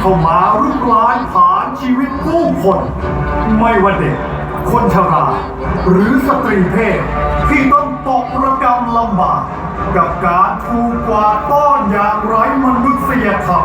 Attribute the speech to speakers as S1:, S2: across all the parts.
S1: เข้ามารุกรานผานชีวิตผู้คน ไม่ว่าเด็ก คนชรา หรือสตรีเพศ ที่ต้องตกระกำลำบาก กับการถูกกวาดต้อนอย่างไร้มนุษยธรรม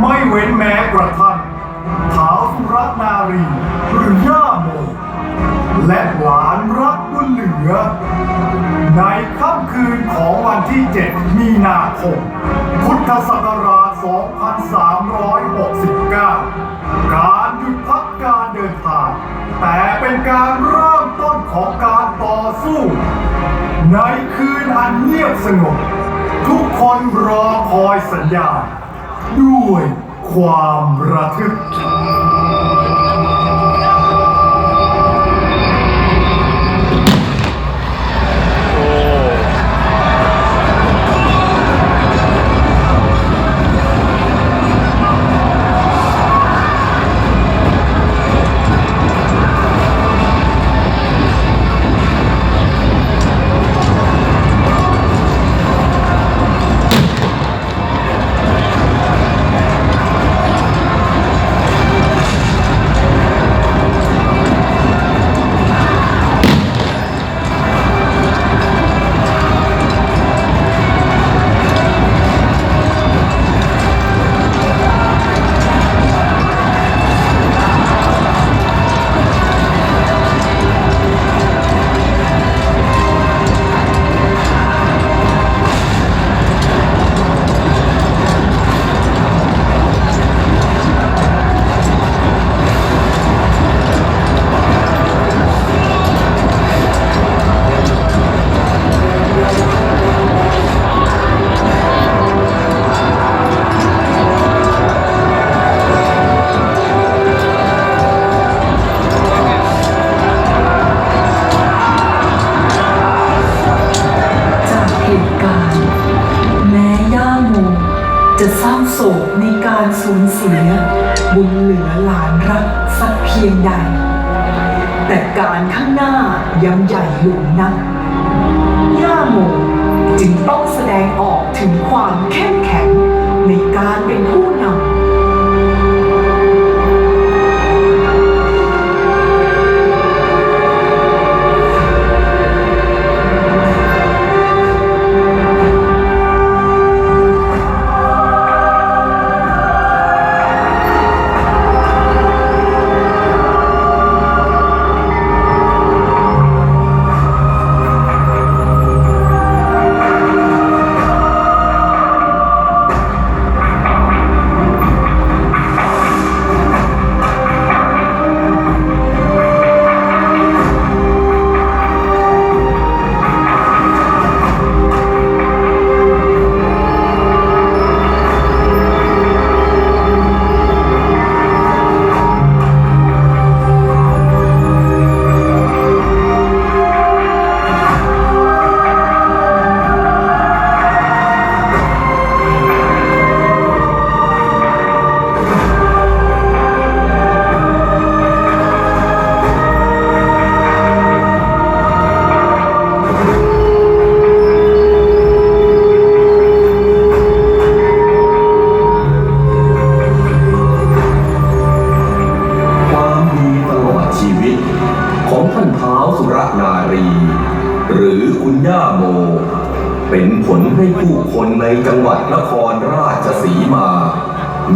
S1: ไม่เว้นแม้กระทั่งเท้าวสุรนารี หรือย่าโมและหลานรักบุญเหลือ ใน คืนของวันที่ 7 มีนาคม พุทธศักราช 2369 การหยุดพักการเดินทาง แต่เป็นการเริ่มต้นของการต่อสู้ ในคืนอันเงียบสงบ ทุกคนรอคอยสัญญาณด้วยความระทึก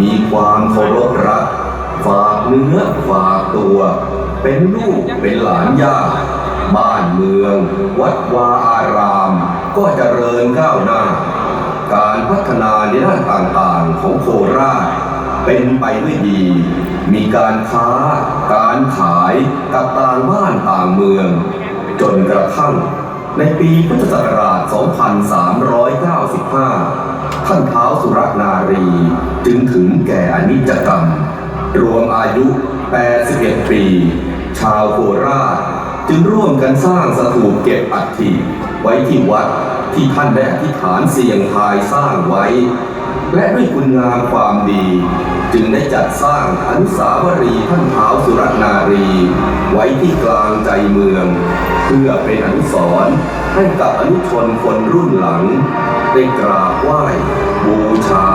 S2: มีความเคา
S3: รพรัก ฝากเนื้อฝากตัว เป็นลูกเป็นหลานย่าบ้านเมือง วัดวาอาราม ก็เจริญก้าวหน้า การพัฒนาในด้านต่างๆของโคราช เป็นไปด้วยดี มีการค้า การขายกับต่างบ้านต่างเมือง จนกระทั่งในปีพุทธศักราช 2395 ท่านเท้าสุรนารี จึงถึงแก่อนิจกรรม รวมอายุ 81 ปี ชาวโคราช จึงร่วมกันสร้างสถูปเก็บอัฐิไว้ที่วัดที่ท่านได้อธิษฐานเสียงทายสร้างไว้ และด้วยคุณงามความดี จึงได้จัดสร้างอนุสาวรีย์ท่านเท้าสุรนารี ไว้ที่กลางใจเมือง
S4: เพื่อเป็นอนุสรณ์ให้กับอนุชนคนรุ่นหลัง ได้กราบไหว้บูชา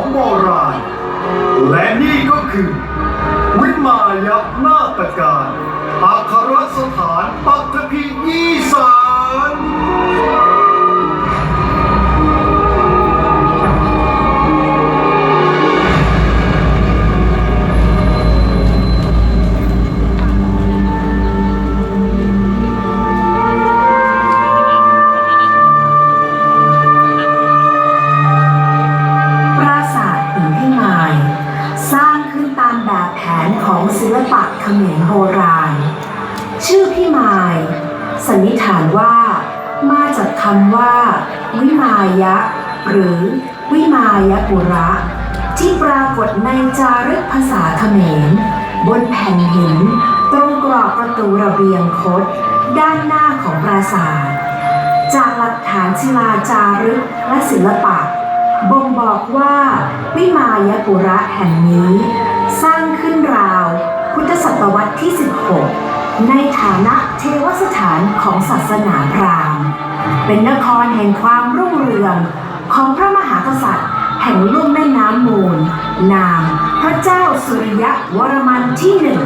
S3: ของโบรา
S1: ณ และนี่ก็คือ วิมายะนาฏการำ
S5: ว่า วิมายะ หรือวิมายปุระ ที่ปรากฏในจารึกภาษาเขมร บนแผ่นหิน ตรงกรอบประตูระเบียงคด ด้านหน้าของปราสาท จากหลักฐานศิลาจารึกและศิลปะ บ่งบอกว่าวิมายปุระแห่งนี้ สร้างขึ้นราว พุทธศตวรรษที่ 16 ในฐานะเทวสถานของศาสนาพราหมณ์ เป็นนครแห่งความรุ่งเรืองของพระมหากษัตริย์ แห่งลุ่มแม่น้ำมูล นาม พระเจ้าสุริยะวรมันที่หนึ่ง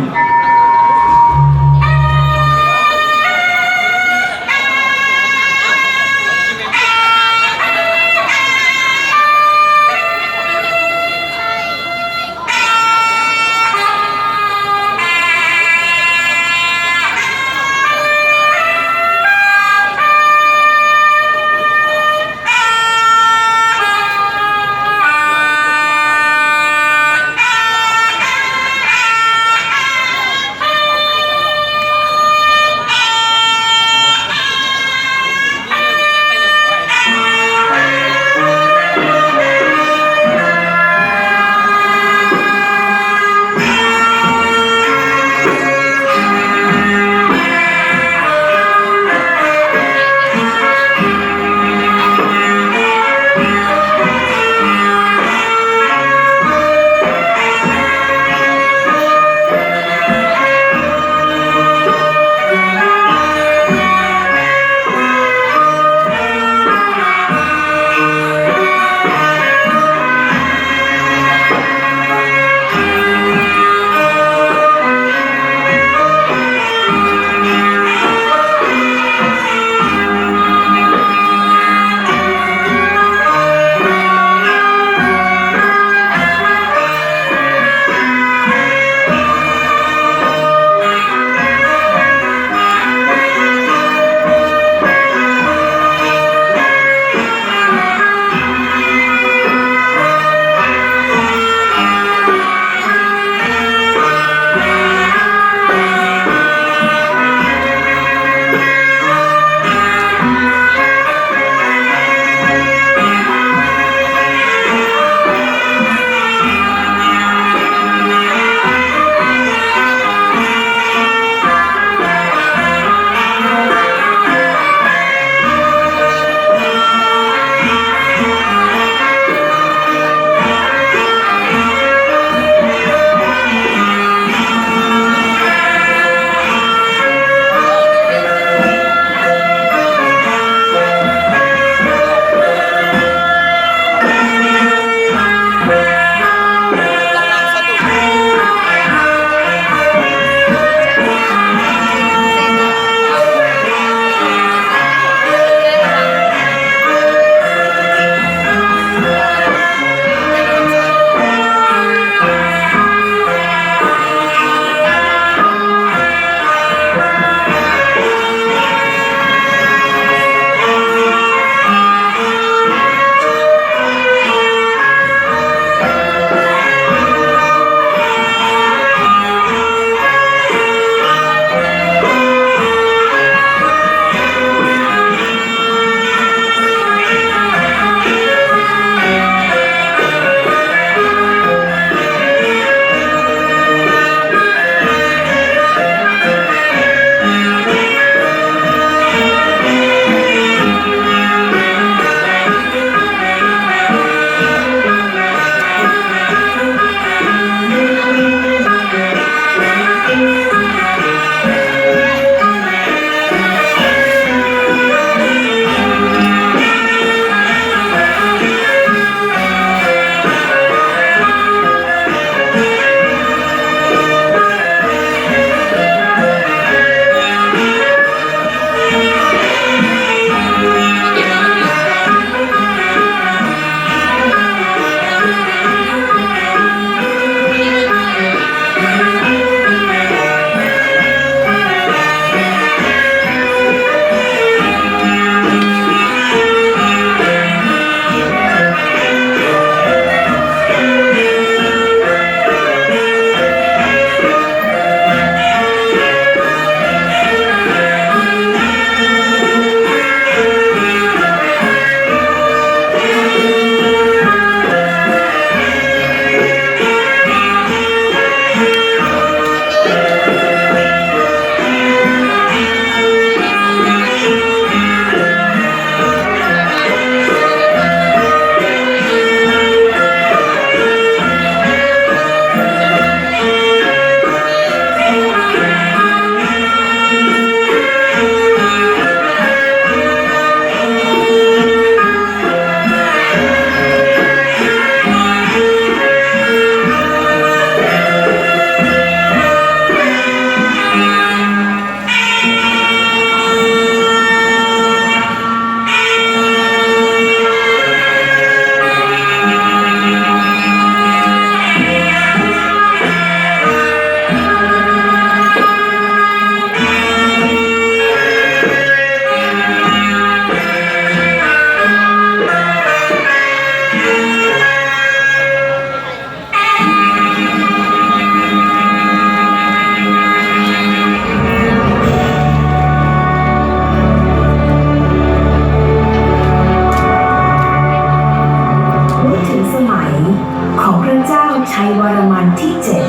S5: ชัยวรมันที่เจ็ด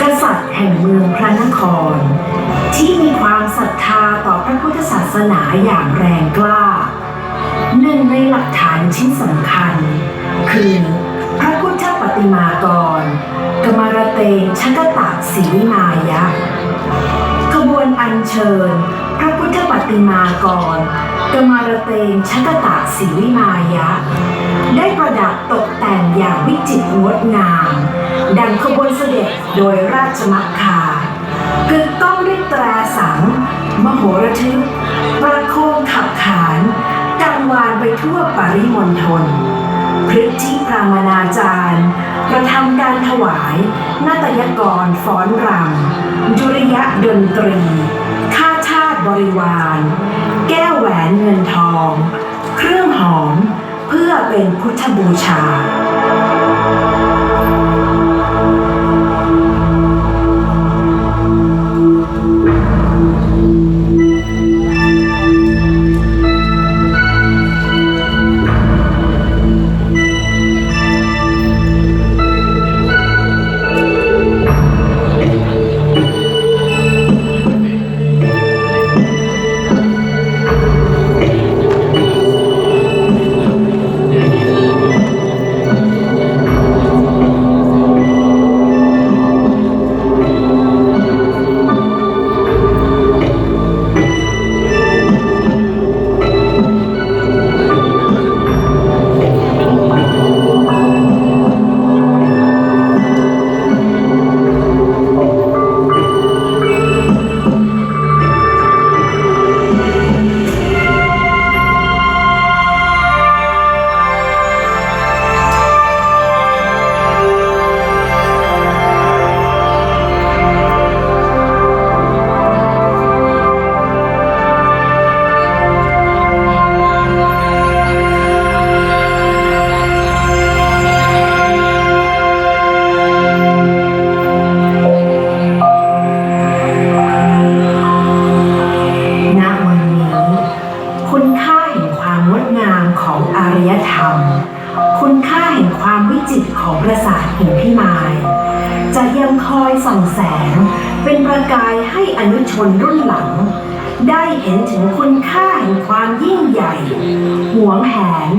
S5: กษัตริย์แห่งเมืองพระนคร ที่มีความศรัทธาต่อพระพุทธศาสนาอย่างแรงกล้า หนึ่งในหลักฐานชิ้นสำคัญ คือ พระพุทธปฏิมากร กมารเตงชกตะศรีวิมายะขบวนอัญเชิญ พระพุทธปฏิมากร กมารเตงชกตะศรีวิมายะ ได้ประดับตกแต่งอย่างวิจิตรงดงาม ดังขบวนเสด็จโดยราชมังคากึกก้องด้วยแตราสัง มโหระทึกประโคมขับขานกังวานไปทั่วปริมณฑลพฤทธิพรามนาจารย์กระทำการถวายนาตยกรฟ้อนรำดุริยะดนตรี ข้าชาติบริวาร แก้วแหวนเงินทอง เครื่องหอม เพื่อเป็นพุทธบูชา จะยังคอยส่องแสง เป็นประกายให้อนุชนรุ่นหลัง ได้เห็นถึงคุณค่าแห่งความยิ่งใหญ่ หวงแหน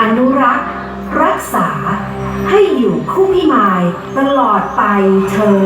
S5: อนุรักษ์ รักษา ให้อยู่คู่พิมายตลอดไปเธอ